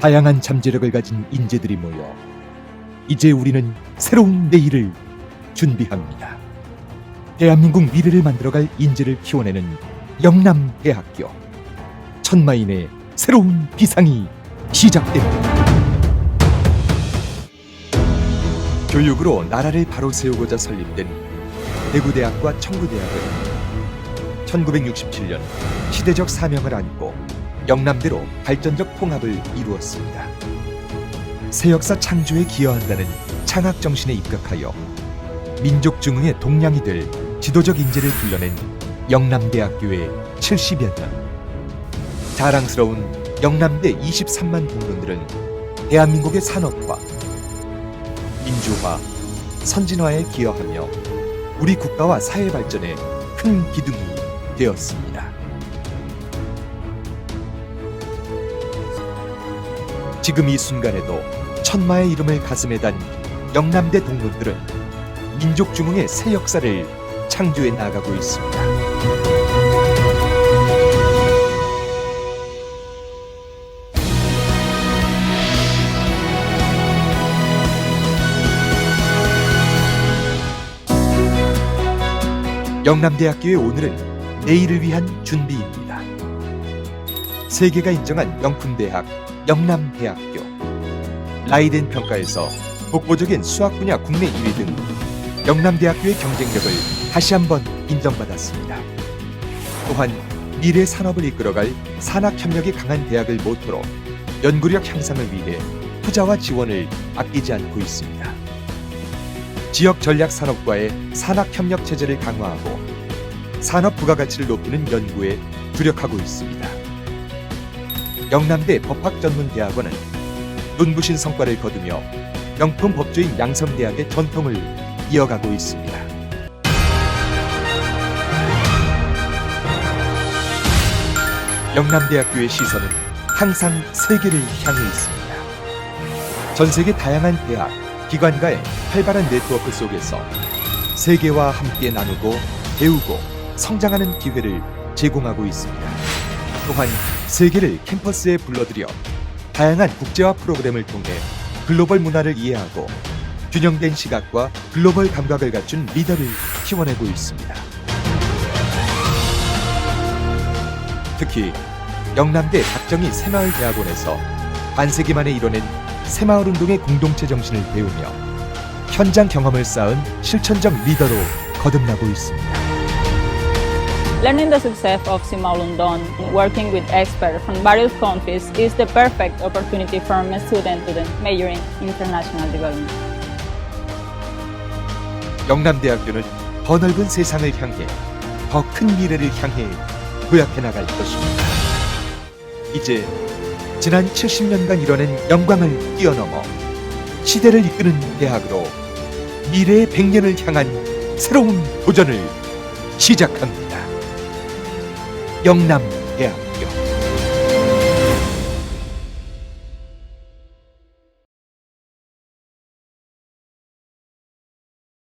다양한 잠재력을 가진 인재들이 모여 이제 우리는 새로운 내일을 준비합니다. 대한민국 미래를 만들어갈 인재를 키워내는 영남대학교 천마인의 새로운 비상이 시작됩니다. 교육으로 나라를 바로 세우고자 설립된 대구대학과 청구대학은 1967년 시대적 사명을 안고 영남대로 발전적 통합을 이루었습니다. 새 역사 창조에 기여한다는 창학 정신에 입각하여 민족 중흥의 동량이 될 지도적 인재를 길러낸 영남대학교의 70여 년. 자랑스러운 영남대 23만 동문들은 대한민국의 산업화, 민주화, 선진화에 기여하며 우리 국가와 사회 발전에 큰 기둥이 되었습니다. 지금 이 순간에도 천마의 이름을 가슴에 단 영남대 동문들은 민족 중흥의 새 역사를 창조해 나가고 있습니다. 영남대학교의 오늘은 내일을 위한 준비입니다. 세계가 인정한 명품대학 영남대학교 라이덴 평가에서 독보적인 수학 분야 국내 1위 등 영남대학교의 경쟁력을 다시 한번 인정받았습니다. 또한 미래 산업을 이끌어갈 산학 협력이 강한 대학을 모토로 연구력 향상을 위해 투자와 지원을 아끼지 않고 있습니다. 지역 전략 산업과의 산학 협력 체제를 강화하고 산업 부가가치를 높이는 연구에 주력하고 있습니다. 영남대 법학전문대학원은 눈부신 성과를 거두며 명품 법조인 양성대학의 전통을 이어가고 있습니다. 영남대학교의 시선은 항상 세계를 향해 있습니다. 전 세계 다양한 대학, 기관과의 활발한 네트워크 속에서 세계와 함께 나누고 배우고 성장하는 기회를 제공하고 있습니다. 또한 세계를 캠퍼스에 불러들여 다양한 국제화 프로그램을 통해 글로벌 문화를 이해하고 균형된 시각과 글로벌 감각을 갖춘 리더를 키워내고 있습니다. 특히 영남대 박정희 새마을대학원에서 반세기 만에 이뤄낸 새마을 운동의 공동체 정신을 배우며 현장 경험을 쌓은 실천적 리더로 거듭나고 있습니다. Learning the success of Simaulundon, working with experts from various countries, is the perfect opportunity for a student to major in international development. 영남대학교는 더 넓은 세상을 향해 더 큰 미래를 향해 도약해 나갈 것입니다. 이제 지난 70년간 이뤄낸 영광을 뛰어넘어 시대를 이끄는 대학으로 미래의 100년을 향한 새로운 도전을 시작합니다. 영남대학